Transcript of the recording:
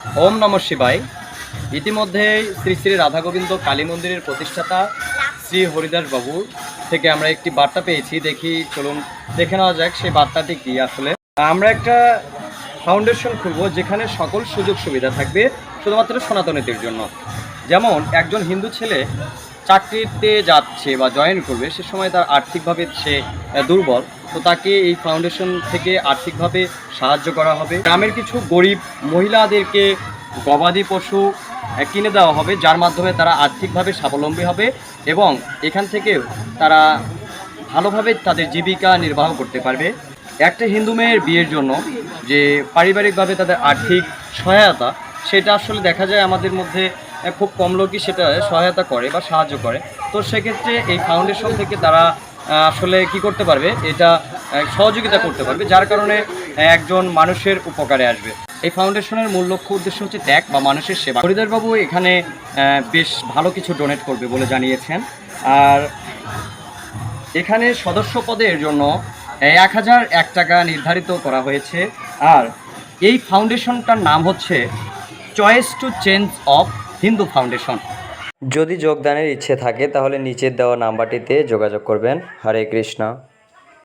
ওম নম শিবায়। ইতিমধ্যে শ্রী শ্রী রাধাগোবিন্দ কালী মন্দিরের প্রতিষ্ঠাতা শ্রী হরিদাস বাবু থেকে আমরা একটি বার্তা পেয়েছি। দেখি, চলুন দেখে নেওয়া যাক সেই বার্তাটি কি আসলে। আমরা একটা ফাউন্ডেশন খুলব যেখানে সকল সুযোগ সুবিধা থাকবে শুধুমাত্র সনাতনীদের জন্য। যেমন, একজন হিন্দু ছেলে চাকরিতে যাচ্ছে বা জয়েন করবে, সে সময় তার আর্থিকভাবে সে দুর্বল। তো তাকে এই ফাউন্ডেশন থেকে আর্থিকভাবে সাহায্য করা হবে। গ্রামের কিছু গরিব মহিলাদেরকে গবাদি পশু কিনে দেওয়া হবে, যার মাধ্যমে তারা আর্থিকভাবে স্বাবলম্বী হবে এবং এখান থেকে তারা ভালোভাবে তাদের জীবিকা নির্বাহ করতে পারবে। একটা হিন্দু মেয়ের বিয়ের জন্য যে পারিবারিকভাবে তাদের আর্থিক সহায়তা, সেটা আসলে দেখা যায় আমাদের মধ্যে খুব কম লোকই সেটা সহায়তা করে বা সাহায্য করে। তো সেক্ষেত্রে এই ফাউন্ডেশন থেকে তারা আসলে কি করতে পারবে? এটা সহযোগিতা করতে পারবে, যার কারণে একজন মানুষের উপকারে আসবে। এই ফাউন্ডেশনের মূল লক্ষ্য, উদ্দেশ্য হচ্ছে ত্যাগ বা মানুষের সেবা। হরিদাসবাবু এখানে বেশ ভালো কিছু ডোনেট করবে বলে জানিয়েছেন। আর এখানে সদস্য পদের জন্য এক হাজার এক টাকা নির্ধারিত করা হয়েছে। আর এই ফাউন্ডেশনটার নাম হচ্ছে choice to change of Hindu foundation. যদি যোগদানের ইচ্ছে থাকে তাহলে নিচের দেওয়া নাম্বারটিতে যোগাযোগ করবেন। হরে কৃষ্ণ।